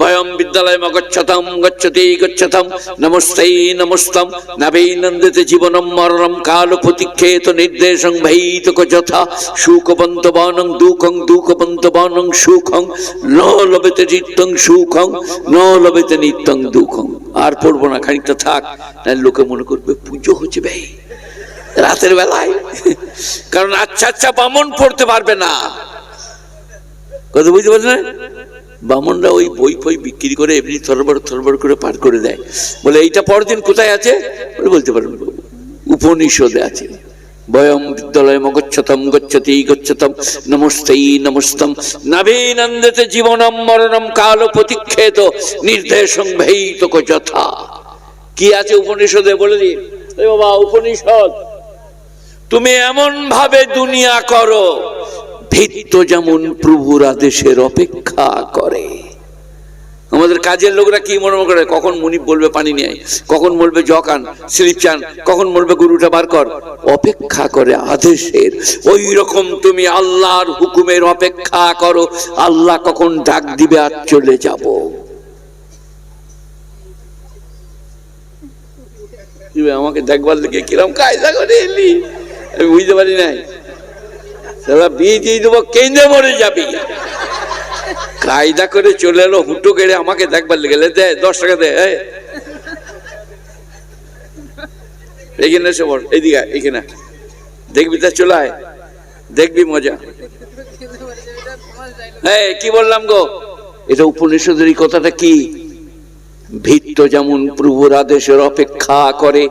ভয়ম বিদ্যালয় গচ্ছতাম গচ্ছতি গচ্ছতাম, নমস্তে নমস্তম নবীনন্দিত জীবনম মরণম কাল প্রতীক্ষেত নির্দেশং ভৈতক যথা সুখবন্ত বনং দুঃখং, দুঃখবন্ত বনং সুখং, ন লবেতে নিত্যং সুখং, ন লবেতে নিত্যং দুঃখং। আর পড়ব না, খানিকটা থাক তাই লোকে মনে করবে পুজো হচ্ছে ভাই রাতের বেলায়। কারণ আচ্ছা আচ্ছা বামন পড়তে পারবে না। কথা বুঝতে পারছেন? বামনরা ওই বই ফই বিক্রি করে এমনি থরবর থরবর করে পার করে দেয়। বলে, এইটা পরদিন কোথায় আছে? বলতে পারেন উপনিষদে আছে। বয়ম বিদ্যালয় গচ্ছতম গচ্ছতি গচ্ছতম, নমস্তেই নমস্তম। নবীনন্দিত জীবনম মরণম কাল প্রতীক্ষেত, নির্দেশং ভৈতক যথা। কি আছে উপনিষদে? বলে দিন। বাবা, উপনিষদ। তুমি এমন ভাবে দুনিয়া করো ভিত্ত যেমন প্রভুর আদেশের অপেক্ষা করে। আমাদের কাজের লোকরা কি মনে করে? কখন মুনিপ বলবে পানি নেয় কখন বলবে জকান স্লিপ চান, কখন বলবে গরুটা বার কর? অপেক্ষা করে আদেশের। ওই রকম তুমি আল্লাহর হুকুমের অপেক্ষা করো, আল্লাহ কখন ডাক দিবে আর চলে যাব। আমাকে দেখবার লেগে কিরম কায়দা করে এলি? আমি বুঝতে পারি নাই। সারা বিয়ে দিয়ে দেবো কেন্দ্রে মরে যাবি। কায়দা করে চলে এলো হুটো কেড়ে আমাকে দেখবার লেগে লে, দে দশ টাকা দে। এখানে এসে বল এইদিকে এখানে দেখবি তা চলে আয় দেখবি মজা। হ্যাঁ কি বললাম গো? এটা উপনিষদের এই কথাটা কি? ভিত্ত যেমন প্রভুর আদেশের অপেক্ষা করে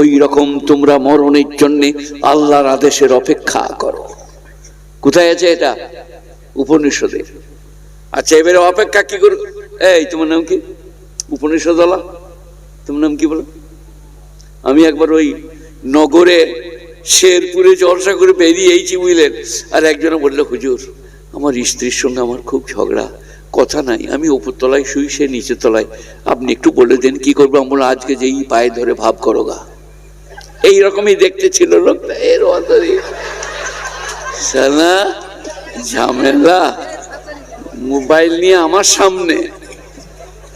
ওই রকম তোমরা মরণের জন্যে আল্লাহর আদেশের অপেক্ষা করো। কোথায় আছে এটা? উপনিষদে। আচ্ছা এবারে অপেক্ষা কি করে? এই, তোমার নাম কি? উপনিষদ তোমার নাম কি বলো? আমি একবার ওই নগরে শেরপুরে জলসা করে বেরিয়ে বেরিয়েছি বুঝলেন, আর একজনে বলল, হুজুর, আমার স্ত্রীর সঙ্গে আমার খুব ঝগড়া। কথা নাই, আমি তলায় শুই, সে নিচের তলায় আপনি একটু বলে দেন, কি করব? আমরা আজকে যেই পায়ে ধরে ভাব করো গা। এইরকমই দেখতে ছিল লোকটা, এর অন্তরে। সালা ঝামেলা। মোবাইল নিয়ে আমার সামনে।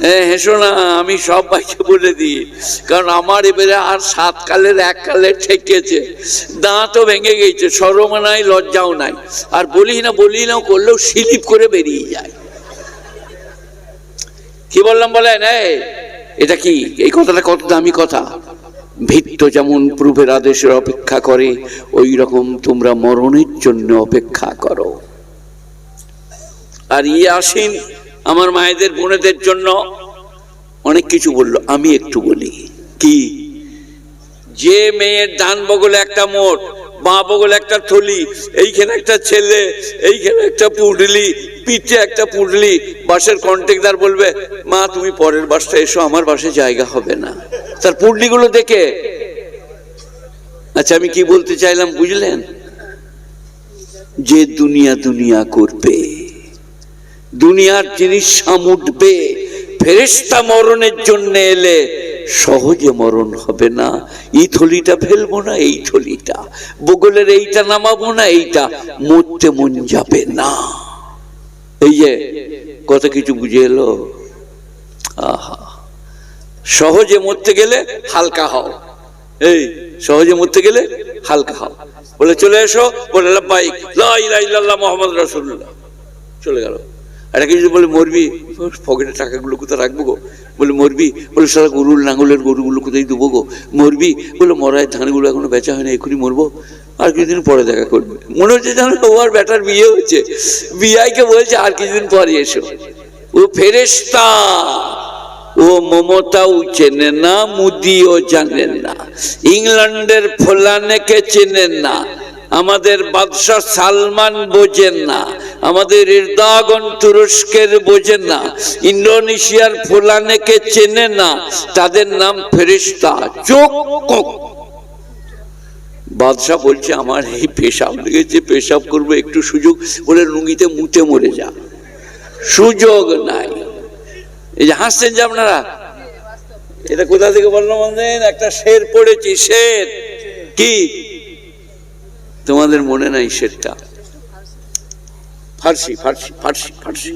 হ্যাঁ হেসো না, আমি সব ভাইকে বলে দিই। কারণ আমার এবারে আর সাত কালের, এক কালে ঠেকেছে। দাঁতও ভেঙে গেছে, সরমও নাই, লজ্জাও নাই। আর বলি না বলি না, করলেও স্লিপ করে বেরিয়ে যায়। কি বললাম বলেন? এটা কি? এই কথাটা কত দামি কথা? ভিত্ত যেমন প্রভুর আদেশের অপেক্ষা করে ওই রকম তোমরা মরণের জন্য অপেক্ষা করো। আর ইয়ে আসিন, আমার মায়েদের বোনেদের জন্য অনেক কিছু বলল, আমি একটু বলি। কি? যে মেয়ের ডান বগলে একটা মোট বগলে একটা থলি, এইখানে একটা ছেলে, এইখানে একটা পুঁটলি, পিঠে একটা পুঁটলি বাসের কন্ট্রাক্টদার বলবে, মা, তুমি পরের বাসটা এসো, আমার বাসে জায়গা হবে না। তার পুঁটলিগুলো দেখে। আচ্ছা আমি কি বলতে চাইলাম, বুঝলেন? যে দুনিয়া দুনিয়া করবে, দুনিয়ার জিনিস সামুটবে ফেরেস্তা মরণের জন্য এলে সহজে মরণ হবে না। এই থলিটা ফেলব না, এই থলিটা। বগলের এইটা নামাবো না, এইটা মরতে মন যাবে না। এই যে কত কিছু বুঝে এলো? আহা। সহজে মরতে গেলে হালকা হও। এই, সহজে মরতে গেলে হালকা হও। বলে, চলে এসো। বলে মোহাম্মদ রসুল্লাহ চলে গেল। একটা কিছু বলে, মরবি? পকেটে টাকাগুলো কোথায় রাখব গো? বলে, মরবি? বলে, সারা গরুর লাঙ্গলের গরুগুলো কোথায় দেবো গো। মরবি? বলে মরায় ধানগুলো এখনও বেচা হয় না এখনই মরবো। আর কিছুদিন পরে দেখা করবে। মনে হচ্ছে যেন ও আর বেটার বিয়ে হচ্ছে বিয়াইকে বলছে, আর কিছুদিন পরে এসো। ও ফেরেস্তা ও মমতাও চেনে না, মুদিও জানেন না। ইংল্যান্ডের ফোলানেকে চেনেন না। আমাদের বাদশাহ সালমান বোঝেন না, আমাদের ইরদাগন তুরস্কের বোঝেন না, ইন্দোনেশিয়ার ফোলানেকে চেনে না, তাদের নাম ফেরিস্তা চোখ। বাদশাহ বলছে, আমার এই পেশাব লেগেছে, পেশাব করব, একটু সুযোগ বলে লুঙ্গিতে মুতে মরে যা। সুযোগ নাই। এই যে হাসছেন যে আপনারা? এটা কোথা থেকে বললাম একটা শের পড়েছি, শের। কি? তোমাদের মনে নাই সেটা। ফার্সি ফার্সি ফার্সি ফার্সি।